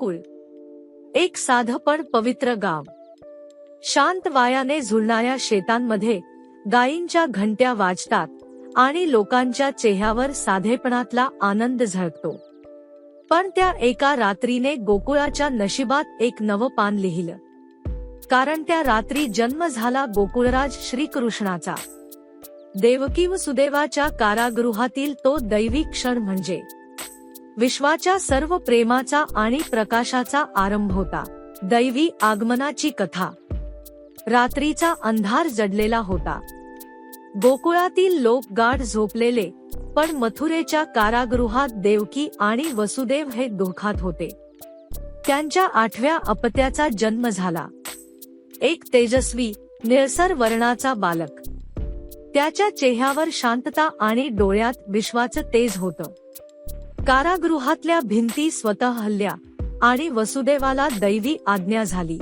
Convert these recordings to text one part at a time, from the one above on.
गोकुळ एक साध पण पवित्र गाव. शांत वायाने झुलणाऱ्या शेतांमध्ये गायींच्या घंट्या वाजतात आणि लोकांच्या चेहऱ्यावर साधेपणातला आनंद झळकतो. पण त्या एका रात्रीने गोकुळाच्या नशिबात एक नवं पान लिहिलं. कारण त्या रात्री जन्म झाला गोकुळराज श्रीकृष्णाचा. देवकी व सुदेवाच्या कारागृहातील तो दैवी क्षण म्हणजे विश्वाच्या सर्व प्रेमाचा आणि प्रकाशाचा आरंभ होता. दैवी आगमनाची कथा. रात्रीचा अंधार जडलेला होता. गोकुळातील लोक गाढ झोपलेले पण मथुरेच्या कारागृहात देवकी आणि वसुदेव हे दुःखात होते. त्यांच्या आठव्या अपत्याचा जन्म झाला. एक तेजस्वी निळसर वर्णाचा बालक. त्याच्या चेहऱ्यावर शांतता आणि डोळ्यात विश्वाचं तेज होतं. कारागृहातल्या भिंती स्वतः हल्ल्या आणि वसुदेवाला दैवी आज्ञा झाली.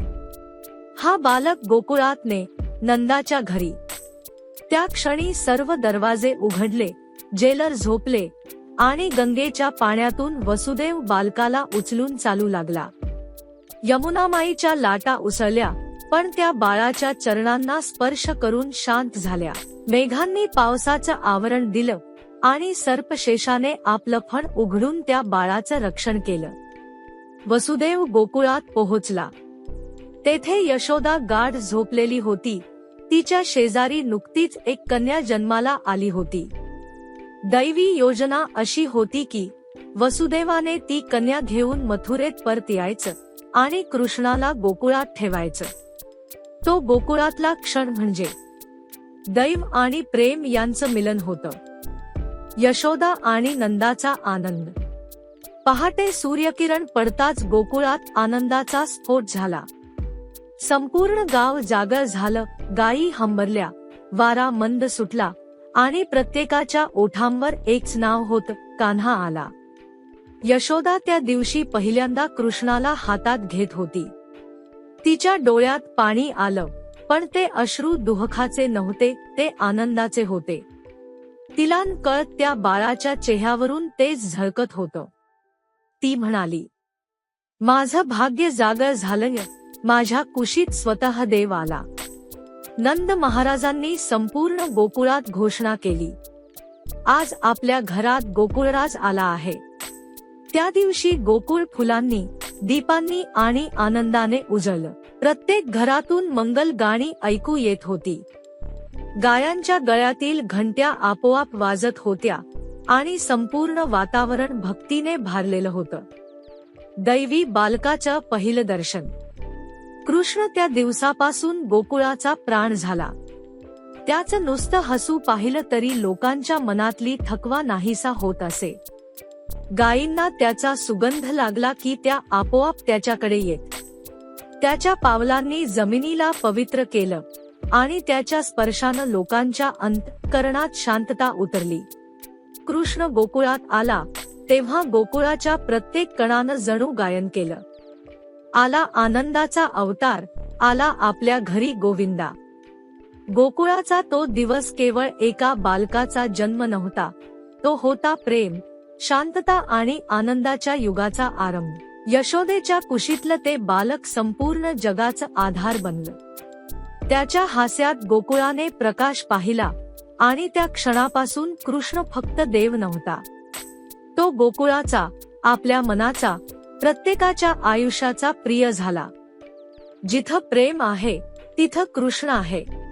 हा बालक गोकुळातने नंदाच्या घरी. त्या क्षणी सर्व दरवाजे उघडले जेलर झोपले आणि गंगेच्या पाण्यातून वसुदेव बालकाला उचलून चालू लागला. यमुनामाईच्या लाटा उसळल्या पण त्या बाळाच्या चरणांना स्पर्श करून शांत झाल्या. मेघांनी पावसाचं आवरण दिलं आणि सर्पशेषाने आपलं फण उघडून त्या बाळाचं रक्षण केलं. वसुदेव गोकुळात पोहोचला. तेथे यशोदा गाढ झोपलेली होती. तिच्या शेजारी नुकतीच एक कन्या जन्माला आली होती. दैवी योजना अशी होती की वसुदेवाने ती कन्या घेऊन मथुरेत परत यायचं आणि कृष्णाला गोकुळात ठेवायचं. तो गोकुळातला क्षण म्हणजे दैव आणि प्रेम यांचं मिलन होतं. यशोदा आणि नंदाचा आनंद. पहाटे सूर्यकिरण पडताच गोकुळात आनंदाचा स्फोट झाला. संपूर्ण गाव जागर झालं गायी हंबरल्या वारा मंद सुटला आणि प्रत्येकाच्या ओठांवर एकच नाव होत कान्हा आला. यशोदा त्या दिवशी पहिल्यांदा कृष्णाला हातात घेत होती. तिच्या डोळ्यात पाणी आलं पण ते अश्रू दुहखाचे नव्हते ते आनंदाचे होते. तिलान कळत त्या बाळाच्या चेहऱ्यावरून तेच झळकत होतं. ती म्हणाली माझं भाग्य जागर झालं माझ्या कुशीत स्वतः देव आला. नंद महाराजांनी संपूर्ण गोकुळात घोषणा केली. आज आपल्या घरात गोकुळराज आला आहे. त्या दिवशी गोकुळ फुलांनी दीपांनी आणि आनंदाने उजळलं. प्रत्येक घरातून मंगल गाणी ऐकू येत होती. गायांच्या गळ्यातील घंट्या आपोआप वाजत होत्या आणि संपूर्ण वातावरण भक्तीने भारलेलं होतं. दैवी बालकाचं पहिलं दर्शन. कृष्ण त्या दिवसापासून गोकुळाचा प्राण झाला. त्याचं नुसतं हसू पाहिलं तरी लोकांच्या मनातली थकवा नाहीसा होत असे. गायींना त्याचा सुगंध लागला की त्या आपोआप त्याच्याकडे येत. त्याच्या पावलांनी जमिनीला पवित्र केलं. आणि त्याच्या स्पर्शानं लोकांच्या अंतकरणात शांतता उतरली. कृष्ण गोकुळात आला तेव्हा गोकुळाच्या प्रत्येक कणानं जणू गायन केलं. आला आनंदाचा अवतार आला आपल्या घरी गोविंदा. गोकुळाचा तो दिवस केवळ एका बालकाचा जन्म नव्हता तो होता प्रेम शांतता आणि आनंदाच्या युगाचा आरंभ. यशोदेच्या कुशीतलं ते बालक संपूर्ण जगाचं आधार बनलं. त्याच्या हास्यात गोकुळाने प्रकाश पाहिला आणि त्या क्षणापासून कृष्ण फक्त देव नव्हता. तो गोकुळाचा आपल्या मनाचा प्रत्येकाच्या आयुष्याचा प्रिय झाला. जिथं प्रेम आहे तिथं कृष्ण आहे.